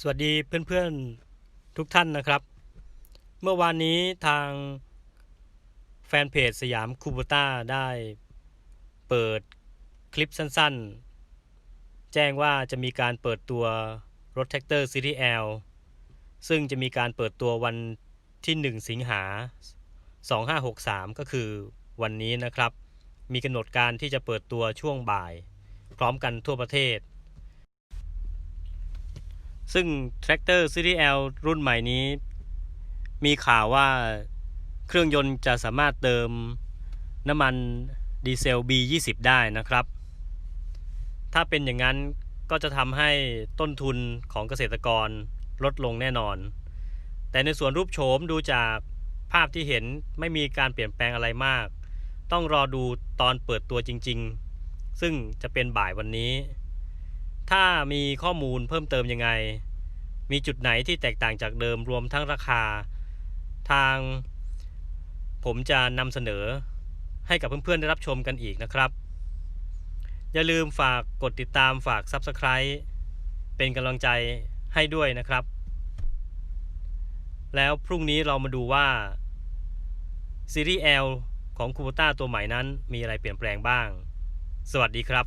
สวัสดีเพื่อนๆทุกท่านนะครับ เมื่อวานนี้ทางแฟนเพจสยามคูบูต้าได้เปิดคลิปสั้นๆ แจ้งว่าจะมีการเปิดตัวรถแท็กเตอร์ซีรีส์ L ซึ่งจะมีการเปิดตัววันที่ 1 สิงหา 2563 ก็คือวันนี้นะครับ มีกำหนดการที่จะเปิดตัวช่วงบ่าย พร้อมกันทั่วประเทศ ซึ่ง Tractor Series L รุ่นใหม่นี้ มีข่าวว่าเครื่องยนต์จะสามารถเติมน้ำมันดีเซล B20 ได้นะครับ ถ้าเป็นอย่างนั้นก็จะทำให้ต้นทุนของเกษตรกรลดลงแน่นอน แต่ในส่วนรูปโฉมดูจากภาพที่เห็นไม่มีการเปลี่ยนแปลงอะไรมาก ต้องรอดูตอนเปิดตัวจริง ๆ ซึ่งจะเป็นบ่ายวันนี้ ถ้ามีข้อมูลเพิ่มเติมยังไง มีจุดไหนที่แตกต่างจากเดิมรวมทั้งราคา ทางผมจะนำเสนอให้กับเพื่อนๆได้รับชมกันอีกนะครับ อย่าลืมฝากกดติดตามฝาก Subscribe เป็นกำลังใจให้ด้วยนะครับ แล้วพรุ่งนี้เรามาดูว่าซีรีส์ L ของคูโบต้าตัวใหม่นั้นมีอะไรเปลี่ยนแปลงบ้าง สวัสดีครับ